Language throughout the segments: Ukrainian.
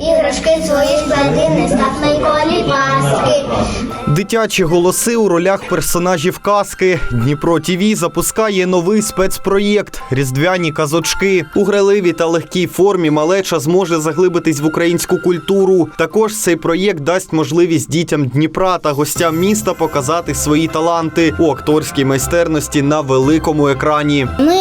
Іграшки свої склади, не став Миколі паски. Дитячі голоси у ролях персонажів казки. Дніпро ТІВІ запускає новий спецпроєкт Різдвяні казочки. У граливій та легкій формі малеча зможе заглибитись в українську культуру. Також цей проєкт дасть можливість дітям Дніпра та гостям міста показати свої таланти у акторській майстерності на великому екрані. Ми,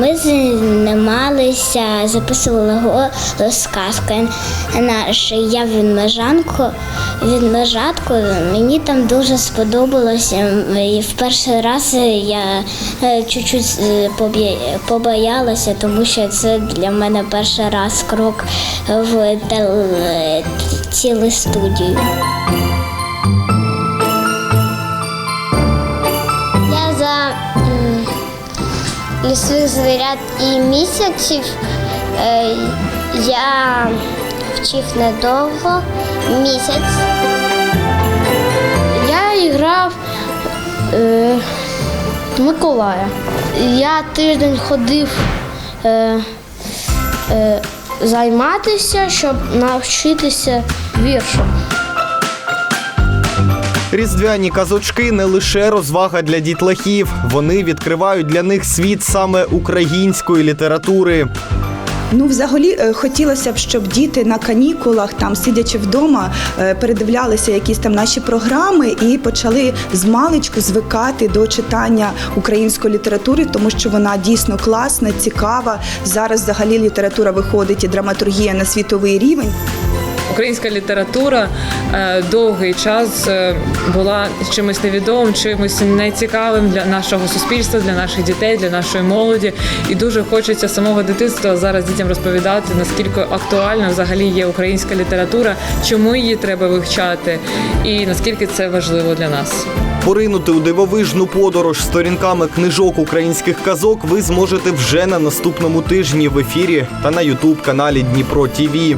ми знімалися, записували голос казки наш. Я відмежанку, відмежатку. Мені там дуже сподобалося. І в перший раз я е, чуть-чуть е, побоялася, тому що це для мене перший раз крок в тел- телестудію. Я за лісових звірят і місяців е, я вчив недовго місяць. Я грав е, Миколая. Я тиждень ходив е, е, займатися, щоб навчитися віршам. Різдвяні казочки не лише розвага для дітлахів, вони відкривають для них світ саме української літератури. Ну, взагалі, е, хотілося б, щоб діти на канікулах, там сидячи вдома, е, передивлялися якісь там наші програми і почали з маличку звикати до читання української літератури, тому що вона дійсно класна, цікава. Зараз взагалі література виходить і драматургія на світовий рівень. Українська література е, довгий час е, була чимось невідомим, чимось нецікавим для нашого суспільства, для наших дітей, для нашої молоді. І дуже хочеться самого дитинства зараз дітям розповідати, наскільки актуальна взагалі є українська література, чому її треба вивчати, і наскільки це важливо для нас. Поринути у дивовижну подорож сторінками книжок українських казок ви зможете вже на наступному тижні в ефірі та на Ютуб каналі Дніпро ТІВІ.